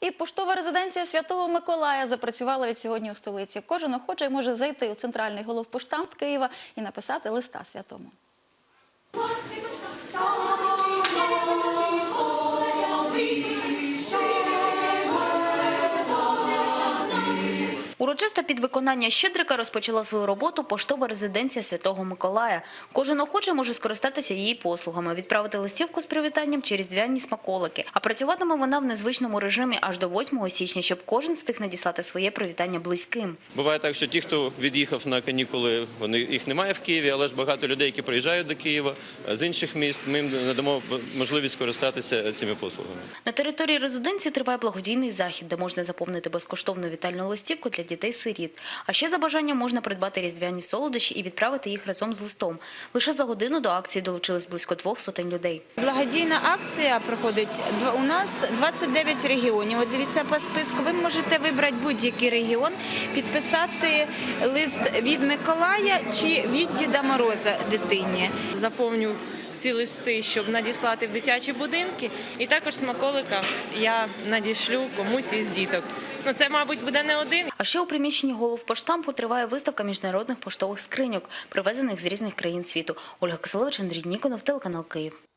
І поштова резиденція Святого Миколая запрацювала від сьогодні у столиці. Кожен охочий може зайти у центральний головпоштамт Києва і написати листа святому. Урочисто під виконання щедрика розпочала свою роботу поштова резиденція Святого Миколая. Кожен охочий може скористатися її послугами, відправити листівку з привітанням чи різдвяні смаколики. А працюватиме вона в незвичному режимі аж до 8 січня, щоб кожен встиг надіслати своє привітання близьким. Буває так, що ті, хто від'їхав на канікули, вони їх немає в Києві, але ж багато людей, які приїжджають до Києва е, з інших міст. Ми їм надамо можливість скористатися цими послугами. На території резиденції триває благодійний захід, де можна заповнити безкоштовну вітальну листівку для дітей-сиріт. А ще за бажанням можна придбати різдвяні солодощі і відправити їх разом з листом. Лише за годину до акції долучились близько двох сотень людей. Благодійна акція проходить Два- у нас 29 регіонів. От дивіться по списку. Ви можете вибрати будь-який регіон, підписати лист від Миколая чи від Діда Мороза дитині. заповню ці листи, щоб надіслати в дитячі будинки. І також смаколика я надішлю комусь із діток. Ну це, мабуть, буде не один. А ще у приміщенні головпоштампу триває виставка міжнародних поштових скриньок, привезених з різних країн світу. Ольга Киселевич, Андрій Ніконов, телеканал Київ.